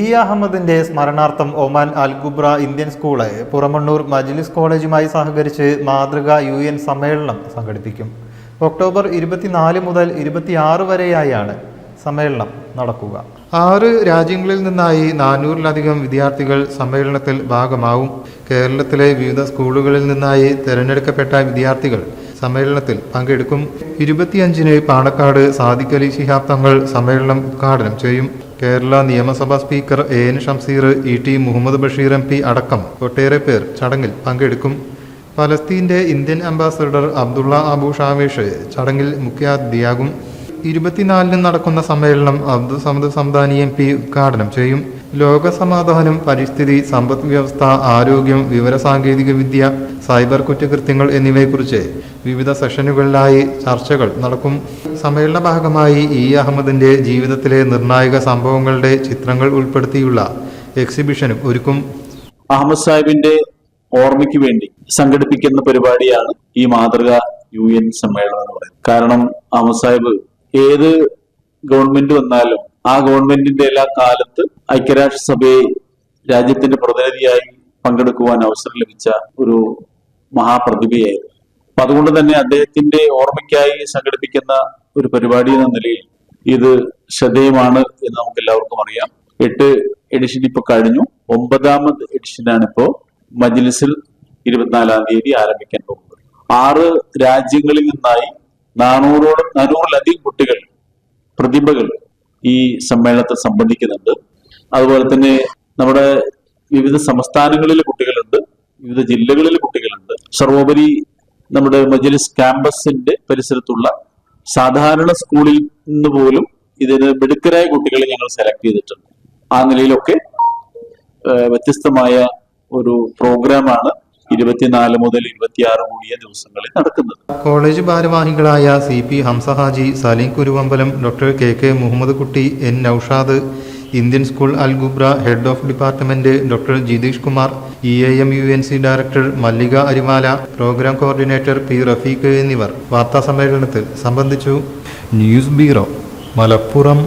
E അഹമ്മദിന്റെ സ്മരണാർത്ഥം Oman Al Ghubra Indian school Puramannur Majlis കോളേജുമായി സഹകരിച്ച് മാതൃക യു എൻ സമ്മേളനം സംഘടിപ്പിക്കും. ഒക്ടോബർ ഇരുപത്തിനാല് മുതൽ ഇരുപത്തിയാറ് വരെയായാണ് സമ്മേളനം നടക്കുക. ആറ് രാജ്യങ്ങളിൽ നിന്നായി നാനൂറിലധികം വിദ്യാർത്ഥികൾ സമ്മേളനത്തിൽ ഭാഗമാവും. കേരളത്തിലെ വിവിധ സ്കൂളുകളിൽ നിന്നായി തിരഞ്ഞെടുക്കപ്പെട്ട വിദ്യാർത്ഥികൾ സമ്മേളനത്തിൽ പങ്കെടുക്കും. ഇരുപത്തിയഞ്ചിന് പാണക്കാട് സാദിഖ് അലി ശിഹാബ് തങ്ങൾ സമ്മേളനം ഉദ്ഘാടനം ചെയ്യും. കേരള നിയമസഭാ speaker A N Shamseer E T Muhammad Basheer M P അടക്കം ഒട്ടേറെ പേർ ചടങ്ങിൽ പങ്കെടുക്കും. ഫലസ്തീന്റെ Indian ambassador Abdullah Abu Shawesh ചടങ്ങിൽ മുഖ്യാതിഥിയാകും. ഇരുപത്തിനാലിന് നടക്കുന്ന സമ്മേളനം അബ്ദുൾ സമദ് സംദാനി എം പി ഉദ്ഘാടനം ചെയ്യും. ലോക സമാധാനം പരിസ്ഥിതി സമ്പദ് വ്യവസ്ഥ ആരോഗ്യം വിവരസാങ്കേതിക വിദ്യ സൈബർ കുറ്റകൃത്യങ്ങൾ എന്നിവയെക്കുറിച്ച് വിവിധ സെഷനുകളിലായി ചർച്ചകൾ നടക്കും. സമ്മേളന ഭാഗമായി ഇ. അഹമ്മദിന്റെ ജീവിതത്തിലെ നിർണായക സംഭവങ്ങളുടെ ചിത്രങ്ങൾ ഉൾപ്പെടുത്തിയുള്ള എക്സിബിഷനും ഒരുക്കും. അഹമ്മദ് സാഹിബിന്റെ ഓർമ്മയ്ക്ക് വേണ്ടി സംഘടിപ്പിക്കുന്ന പരിപാടിയാണ് ഈ മാതൃക യു എൻ സമ്മേളനം എന്ന് പറയുന്നത്. കാരണം അഹമ്മദ് സാഹിബ് ഏത് ഗവൺമെന്റ് വന്നാലും ആ ഗവൺമെന്റിന്റെ എല്ലാ കാലത്ത് ഐക്യരാഷ്ട്രസഭയെ രാജ്യത്തിന്റെ പ്രതിനിധിയായി പങ്കെടുക്കുവാൻ അവസരം ലഭിച്ച ഒരു മഹാപ്രതിഭയായിരുന്നു. അപ്പൊ അതുകൊണ്ട് തന്നെ അദ്ദേഹത്തിന്റെ ഓർമ്മയ്ക്കായി സംഘടിപ്പിക്കുന്ന ഒരു പരിപാടി എന്ന നിലയിൽ ഇത് ശ്രദ്ധേയമാണ് എന്ന് നമുക്ക് എല്ലാവർക്കും അറിയാം. എട്ട് എഡിഷൻ ഇപ്പൊ കഴിഞ്ഞു. ഒമ്പതാമത് എഡിഷനാണ് ഇപ്പോ മജ്ലിസിൽ ഇരുപത്തിനാലാം തീയതി ആരംഭിക്കാൻ പോകുന്നത്. ആറ് രാജ്യങ്ങളിൽ നിന്നായി നാനൂറോളം നാനൂറിലധികം കുട്ടികൾ പ്രതിഭകൾ ഈ സമ്മേളനത്തെ സംബന്ധിക്കുന്നുണ്ട്. അതുപോലെ തന്നെ നമ്മുടെ വിവിധ സംസ്ഥാനങ്ങളിലെ കുട്ടികളുണ്ട് വിവിധ ജില്ലകളിലെ കുട്ടികളുണ്ട്. സർവോപരി നമ്മുടെ മജലിസ് ക്യാമ്പസിന്റെ പരിസരത്തുള്ള സാധാരണ സ്കൂളിൽ നിന്ന് പോലും ഇതിന് മിടുക്കരായ കുട്ടികളെ ഞങ്ങൾ സെലക്ട് ചെയ്തിട്ടുണ്ട്. ആ നിലയിലൊക്കെ വ്യത്യസ്തമായ ഒരു പ്രോഗ്രാമാണ് ഇരുപത്തിനാല് മുതൽ ഇരുപത്തിയാറ് കൂടിയ ദിവസങ്ങളിൽ നടക്കുന്നത്. കോളേജ് ഭാരവാഹികളായ C P Hamsahaji Saleem Kuruvambalam doctor K K Muhammed Kutty N Noushad Indian School Al Ghubra head of department doctor Jitheesh Kumar E A M U N C director Mallika Arimala programme coordinator P Rafeeq എന്നിവർ വാർത്താ സമ്മേളനത്തിൽ സംബന്ധിച്ചു. News bureau Malappuram.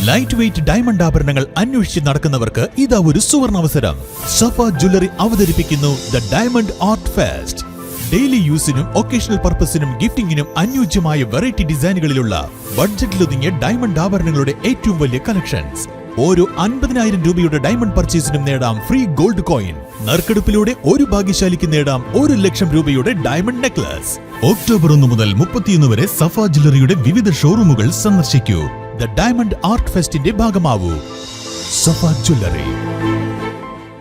Light weight diamond ആഭരണങ്ങൾ അന്വേഷിച്ച് നടക്കുന്നവർക്ക് ഇതാ ഒരു സുവർണ അവസരം സഫ ജ്വല്ലറി അവതരിപ്പിക്കുന്നു the diamond art fest daily യൂസിനും occasional പർപ്പസിനും ഗിഫ്റ്റിംഗിനും അനുയോജ്യമായ വെറൈറ്റി ഡിസൈനുകളിലുള്ള ബഡ്ജറ്റിലൊതുങ്ങിയ ഡയമണ്ട് ആഭരണങ്ങളുടെ ഏറ്റവും വലിയ കളക്ഷൻസ് ഓരോ അൻപതിനായിരം രൂപയുടെ ഡയമണ്ട് പർച്ചേസിനും നേടാം ഫ്രീ ഗോൾഡ് കോയിൻ നറുക്കെടുപ്പിലൂടെ ഒരു ഭാഗ്യശാലിക്ക് നേടാം ഒരു ലക്ഷം രൂപയുടെ ഡയമണ്ട് നെക്ലസ് ഒക്ടോബർ ഒന്ന് മുതൽ മുപ്പത്തിയൊന്ന് വരെ സഫ ജ്വല്ലറിയുടെ വിവിധ ഷോറൂമുകൾ സന്ദർശിക്കൂ. ദ ഡയമണ്ട് ആർട്ട് ഫെസ്റ്റിന്റെ ഭാഗമാവൂ. സഫ ജ്വല്ലറി.